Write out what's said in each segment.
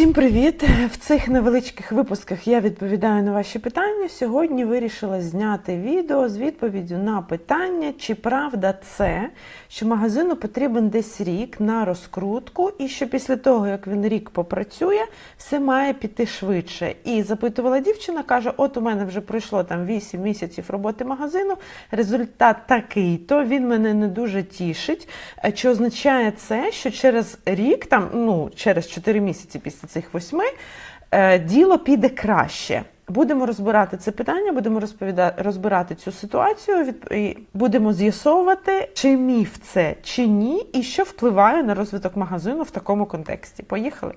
Всім привіт! В цих невеличких випусках я відповідаю на ваші питання. Сьогодні вирішила зняти відео з відповіддю на питання, чи правда це, що магазину потрібен десь рік на розкрутку, і що після того, як він рік попрацює, все має піти швидше. І запитувала дівчина, каже: От у мене вже пройшло там 8 місяців роботи магазину. Результат такий, то він мене не дуже тішить. Е, Чи означає це, що через рік, там ну через 4 місяці після цих восьми, е, діло піде краще. Будемо розбирати це питання, будемо розповідати розбирати цю ситуацію. від- будемо з'ясовувати, чи міф це чи ні, і що впливає на розвиток магазину в такому контексті. Поїхали.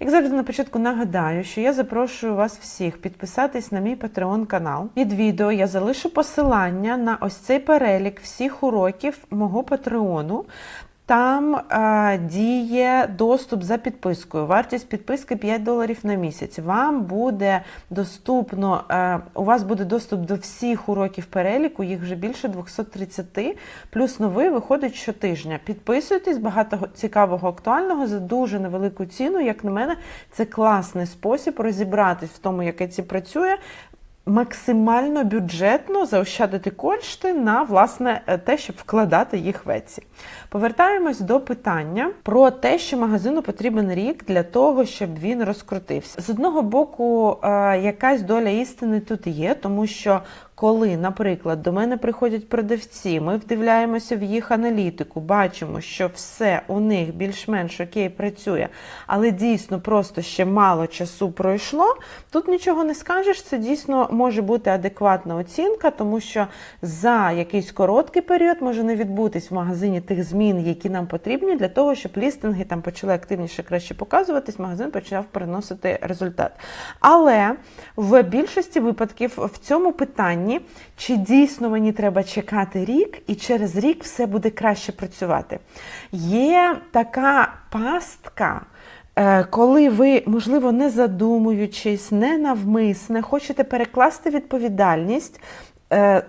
Як завжди на початку нагадаю, що я запрошую вас всіх підписатись на мій Patreon канал. Під відео я залишу посилання на ось цей перелік всіх уроків мого Патреону. Там е, діє доступ за підпискою. Вартість підписки 5 доларів на місяць. Вам буде доступно, е, у вас буде доступ до всіх уроків переліку, їх вже більше 230, плюс новий виходить щотижня. Підписуйтесь, багато цікавого актуального за дуже невелику ціну. Як на мене, це класний спосіб розібратись в тому, як ці працює. Максимально бюджетно заощадити кошти на власне е, те, щоб вкладати їх в Etsy. Повертаємось до питання про те, що магазину потрібен рік для того, щоб він розкрутився. З одного боку, е, якась доля істини тут є, тому що коли, наприклад, до мене приходять продавці, ми вдивляємося в їх аналітику, бачимо, що все у них більш-менш окей працює, але дійсно просто ще мало часу пройшло. Тут нічого не скажеш, це дійсно може бути адекватна оцінка, тому що за якийсь короткий період може не відбутись в магазині тих змін, які нам потрібні, для того, щоб лістинги там почали активніше краще показуватись, магазин почав приносити результат. Але в більшості випадків в цьому питанні, чи дійсно мені треба чекати рік, і через рік все буде краще працювати. Є така пастка. Е, Коли ви, можливо, не задумуючись, не навмисне, хочете перекласти відповідальність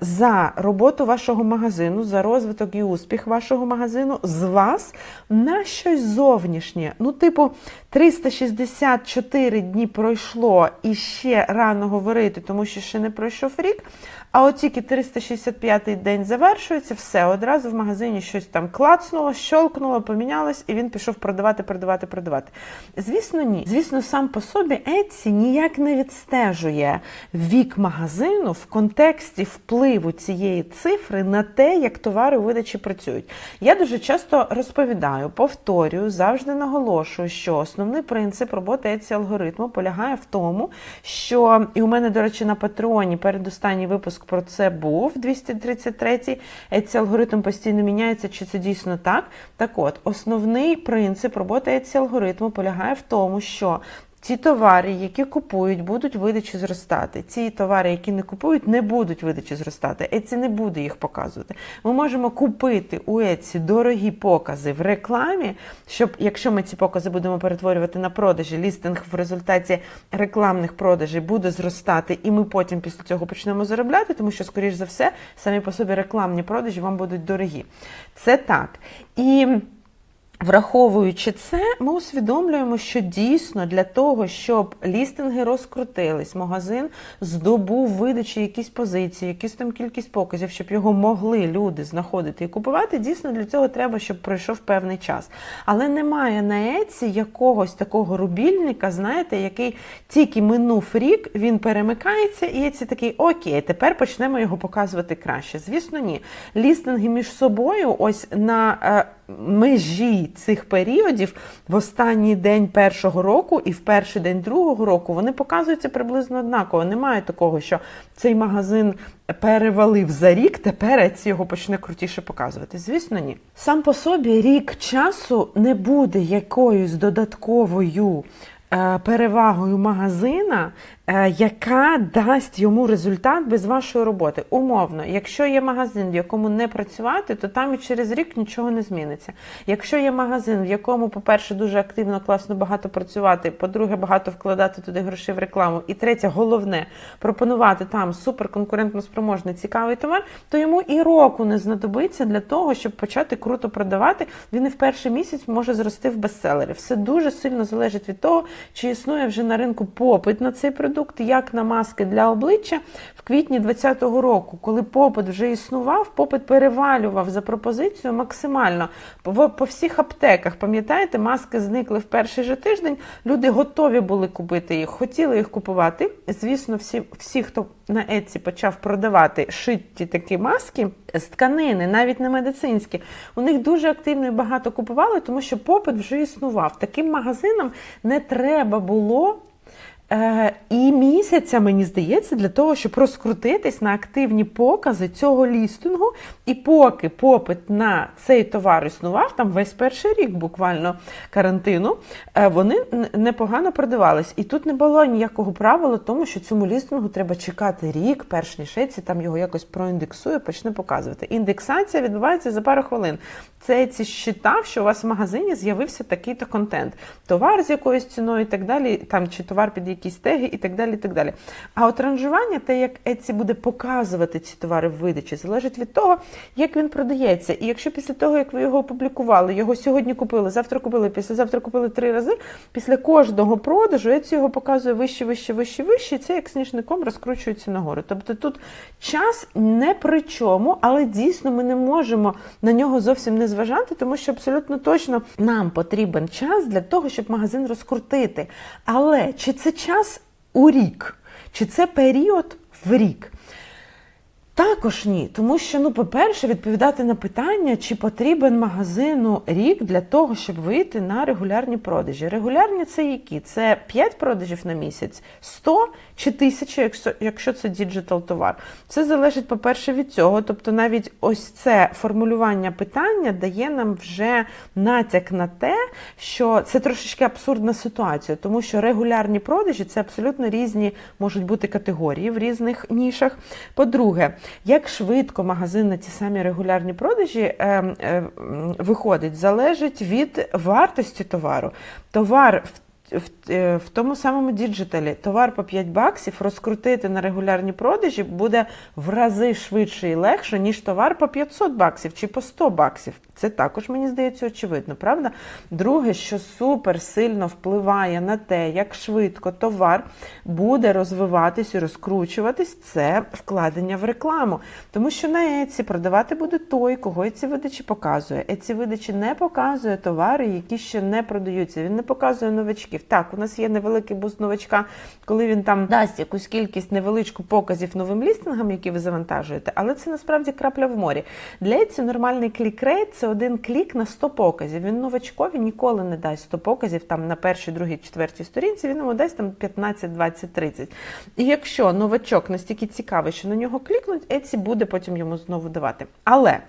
за роботу вашого магазину, за розвиток і успіх вашого магазину з вас на щось зовнішнє. Ну, типу, 364 дні пройшло і ще рано говорити, тому що ще не пройшов рік. А от тільки 365-й день завершується, все, одразу в магазині щось там клацнуло, щолкнуло, помінялось, і він пішов продавати, продавати, продавати. Звісно, ні. Звісно, сам по собі Etsy ніяк не відстежує вік магазину в контексті впливу цієї цифри на те, як товари у видачі працюють. Я дуже часто розповідаю, повторюю, завжди наголошую, що основний принцип роботи Etsy алгоритму полягає в тому, що і у мене, до речі, на Патреоні передостанній випуск про це був 233-й. Etsy алгоритм постійно міняється, чи це дійсно так. Так от, основний принцип роботи Etsy алгоритму полягає в тому, що Ті товари, які купують, будуть видачі зростати. Ці товари, які не купують, не будуть видачі зростати. Etsy не буде їх показувати. Ми можемо купити у Etsy дорогі покази в рекламі, щоб, якщо ми ці покази будемо перетворювати на продажі, лістинг в результаті рекламних продажей буде зростати, і ми потім після цього почнемо заробляти, тому що, скоріш за все, самі по собі рекламні продажі вам будуть дорогі. Це так. І. Враховуючи це, ми усвідомлюємо, що дійсно для того, щоб лістинги розкрутились, магазин здобув видачі якісь позиції, якусь там кількість показів, щоб його могли люди знаходити і купувати. Дійсно, для цього треба, щоб пройшов певний час. Але немає на Etsy якогось такого рубільника, знаєте, який тільки минув рік, він перемикається, і Etsy такий окей, тепер почнемо його показувати краще. Звісно, ні. Лістинги між собою, ось на. е, цих періодів в останній день першого року і в перший день другого року вони показуються приблизно однаково. Немає такого, що цей магазин перевалив за рік, тепер його почне крутіше показувати. Звісно, ні. Сам по собі рік часу не буде якоюсь додатковою перевагою магазина, е, яка дасть йому результат без вашої роботи. Умовно, якщо є магазин, в якому не працювати, то там і через рік нічого не зміниться. Якщо є магазин, в якому, по-перше, дуже активно, класно багато працювати, по-друге, багато вкладати туди грошей в рекламу, і третє, головне, пропонувати там суперконкурентно спроможний цікавий товар, то йому і року не знадобиться для того, щоб почати круто продавати. Він і в перший місяць може зрости в бестселері. Все дуже сильно залежить від того, чи існує вже на ринку попит на цей продукт, як на маски для обличчя в квітні 2020 року, коли попит вже існував, попит перевалював за пропозицію максимально по, по всіх аптеках. Пам'ятаєте, маски зникли в перший же тиждень. Люди готові були купити їх, хотіли їх купувати. Звісно, всі, всі хто на Еці почав продавати шитті такі маски з тканини, навіть не медицинські, у них дуже активно і багато купували, тому що попит вже існував. Таким магазинам не треба було. Е, і місяця, мені здається, для того, щоб розкрутитись на активні покази цього лістингу. І поки попит на цей товар існував, там весь перший рік буквально карантину, е, вони непогано продавались. І тут не було ніякого правила, тому що цьому лістингу треба чекати рік, перш ніж Etsy там його якось проіндексує, почне показувати. Індексація відбувається за пару хвилин. Це Etsy считав, що у вас в магазині з'явився такий-то контент, товар з якоюсь ціною і так далі, там чи товар під якісь теги і так далі. і так далі. А от ранжування, те, як Etsy буде показувати ці товари в видачі, залежить від того, як він продається. І якщо після того, як ви його опублікували, його сьогодні купили, завтра купили, післязавтра купили три рази, після кожного продажу Etsy його показує вище, вище, вище, вище, і це як сніжником розкручується нагору. Тобто тут час не при чому, але дійсно ми не можемо на нього зовсім не зважати, тому що абсолютно точно нам потрібен час для того, щоб магазин розкрутити. Але чи це час у рік, чи це період в рік? Також ні, тому що, ну, по-перше, відповідати на питання, чи потрібен магазину рік для того, щоб вийти на регулярні продажі. Регулярні це які? Це 5 продажів на місяць, 100 чи 1000, якщо, якщо це діджитал товар. Це залежить, по-перше, від цього. Тобто, навіть ось це формулювання питання дає нам вже натяк на те, що це трошечки абсурдна ситуація, тому що регулярні продажі це абсолютно різні можуть бути категорії в різних нішах. По-друге, як швидко магазин на ті самі регулярні продажі е, е, виходить, залежить від вартості товару. Товар в в, е, в тому самому діджиталі товар по 5 баксів розкрутити на регулярні продажі буде в рази швидше і легше, ніж товар по 500 баксів чи по 100 баксів. Це також, мені здається, очевидно, правда? Друге, що супер сильно впливає на те, як швидко товар буде розвиватись і розкручуватись, це вкладення в рекламу. Тому що на Еці продавати буде той, кого Еці видачі показує. Еці видачі не показує товари, які ще не продаються. Він не показує новачків. Так, у нас є невеликий буст новачка, коли він там дасть якусь кількість невеличку показів новим лістингам, які ви завантажуєте, але це насправді крапля в морі. Для Еці нормальний клік-рейт це один клік на 100 показів. Він новачкові ніколи не дасть 100 показів там на першій, другій, четвертій сторінці, він йому дасть там 15, 20, 30. І якщо новачок настільки цікавий, що на нього клікнуть, Еці буде потім йому знову давати. Але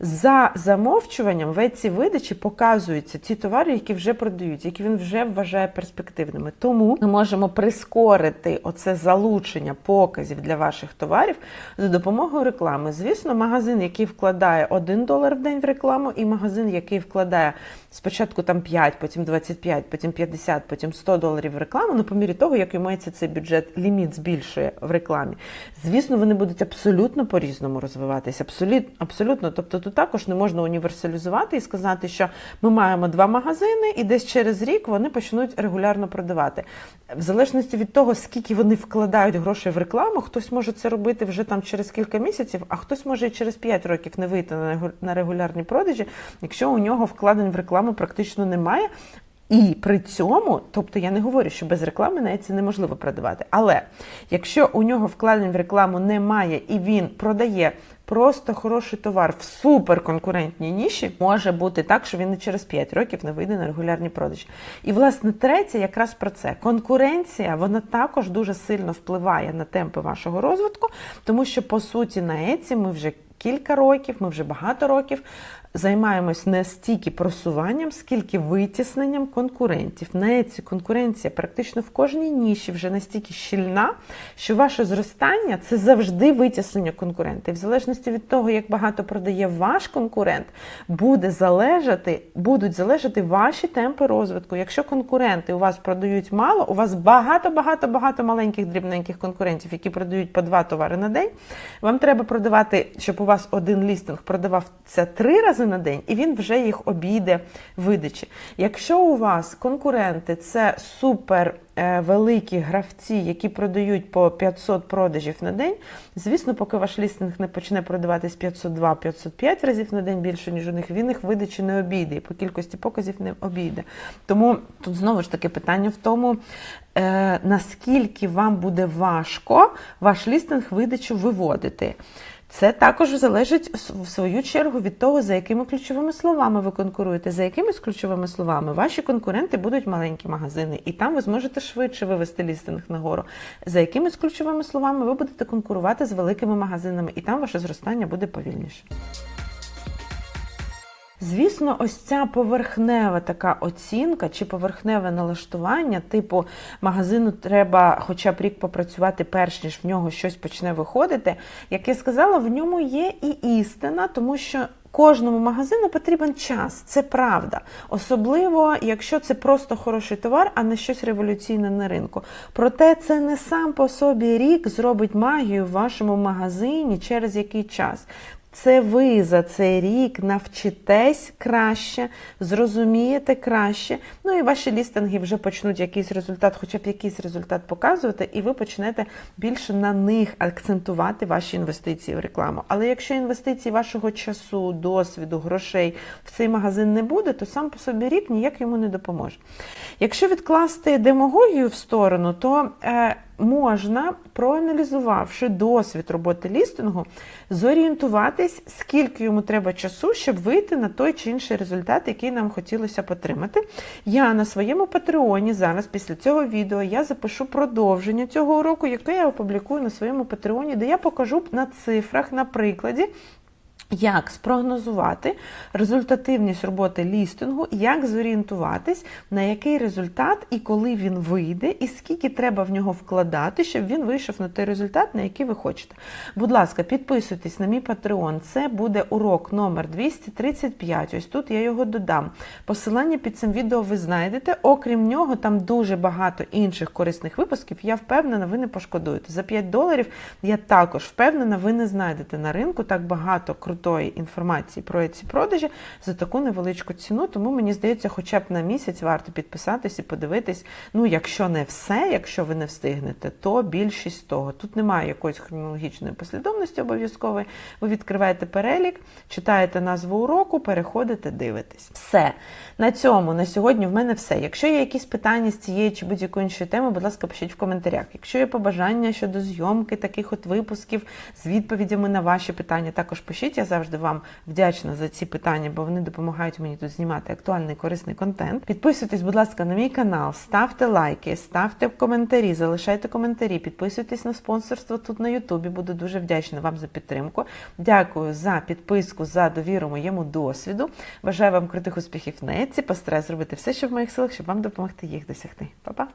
за замовчуванням в Еці видачі показуються ті товари, які вже продають, які він вже вважає перспективними. Тому ми можемо прискорити оце залучення показів для ваших товарів за допомогою реклами. Звісно, магазин, який вкладає 1 долар в день в рекламу, і магазин, який вкладає спочатку там 5, потім 25, потім 50, потім 100 доларів в рекламу, ну по мірі того, як йому цей бюджет ліміт збільшує в рекламі. Звісно, вони будуть абсолютно по-різному розвиватися. Абсолютно, абсолютно. Тобто тут також не можна універсалізувати і сказати, що ми маємо два магазини, і десь через рік вони почнуть регулярно продавати. В залежності від того, скільки вони вкладають грошей в рекламу, хтось може це робити вже там через кілька місяців, а хтось може і через 5 років не вийти на регулярні продажі, якщо у нього вкладень в рекламу практично немає. І при цьому, тобто я не говорю, що без реклами на Etsy неможливо продавати. Але якщо у нього вкладень в рекламу немає і він продає просто хороший товар в суперконкурентній ніші, може бути так, що він і через 5 років не вийде на регулярні продажі. І власне третє, якраз про це конкуренція, вона також дуже сильно впливає на темпи вашого розвитку, тому що по суті на Еці ми вже кілька років, ми вже багато років займаємось не стільки просуванням, скільки витісненням конкурентів. На ці конкуренція практично в кожній ніші вже настільки щільна, що ваше зростання це завжди витіснення конкурента. І в залежності від того, як багато продає ваш конкурент, буде залежати, будуть залежати ваші темпи розвитку. Якщо конкуренти у вас продають мало, у вас багато, багато, багато маленьких дрібненьких конкурентів, які продають по два товари на день. Вам треба продавати, щоб у вас один лістинг продавав це три рази на день, і він вже їх обійде видачі. Якщо у вас конкуренти це супер е, великі гравці, які продають по 500 продажів на день, звісно, поки ваш лістинг не почне продаватись 502-505 разів на день більше, ніж у них, він їх видачі не обійде і по кількості показів не обійде. Тому тут знову ж таки питання в тому, е, наскільки вам буде важко ваш лістинг видачу виводити. Це також залежить в свою чергу від того, за якими ключовими словами ви конкуруєте. За якимись ключовими словами ваші конкуренти будуть маленькі магазини, і там ви зможете швидше вивести лістинг нагору. За якимись ключовими словами ви будете конкурувати з великими магазинами, і там ваше зростання буде повільніше. Звісно, ось ця поверхнева така оцінка чи поверхневе налаштування, типу магазину треба хоча б рік попрацювати, перш ніж в нього щось почне виходити. Як я сказала, в ньому є і істина, тому що. Кожному магазину потрібен час, це правда. Особливо, якщо це просто хороший товар, а не щось революційне на ринку. Проте це не сам по собі рік зробить магію в вашому магазині через який час. Це ви за цей рік навчитесь краще, зрозумієте краще. Ну і ваші лістинги вже почнуть якийсь результат, хоча б якийсь результат показувати, і ви почнете більше на них акцентувати ваші інвестиції в рекламу. Але якщо інвестицій вашого часу, досвіду, грошей в цей магазин не буде, то сам по собі рік ніяк йому не допоможе. Якщо відкласти демагогію в сторону, то е, можна, проаналізувавши досвід роботи лістингу, зорієнтуватись, скільки йому треба часу, щоб вийти на той чи інший результат, який нам хотілося б отримати. Я на своєму патреоні зараз, після цього відео, я запишу продовження цього уроку, яке я опублікую на своєму патреоні, де я покажу на цифрах, на прикладі. Як спрогнозувати результативність роботи лістингу, як зорієнтуватись, на який результат і коли він вийде, і скільки треба в нього вкладати, щоб він вийшов на той результат, на який ви хочете. Будь ласка, підписуйтесь на мій Patreon. Це буде урок номер 235. Ось тут я його додам. Посилання під цим відео ви знайдете. Окрім нього, там дуже багато інших корисних випусків. Я впевнена, ви не пошкодуєте. За 5 доларів я також впевнена, ви не знайдете на ринку так багато крутих крутої інформації про ці продажі за таку невеличку ціну. Тому мені здається, хоча б на місяць варто підписатись і подивитись. Ну, якщо не все, якщо ви не встигнете, то більшість того. Тут немає якоїсь хронологічної послідовності обов'язкової. Ви відкриваєте перелік, читаєте назву уроку, переходите, дивитесь. Все. На цьому на сьогодні в мене все. Якщо є якісь питання з цієї чи будь-якої іншої теми, будь ласка, пишіть в коментарях. Якщо є побажання щодо зйомки таких от випусків з відповідями на ваші питання, також пишіть. Я завжди вам вдячна за ці питання, бо вони допомагають мені тут знімати актуальний корисний контент. Підписуйтесь, будь ласка, на мій канал, ставте лайки, ставте коментарі, залишайте коментарі, підписуйтесь на спонсорство тут на Ютубі. Буду дуже вдячна вам за підтримку. Дякую за підписку, за довіру моєму досвіду. Бажаю вам крутих успіхів в нетці. Постараюсь зробити все, що в моїх силах, щоб вам допомогти їх досягти. Па-па!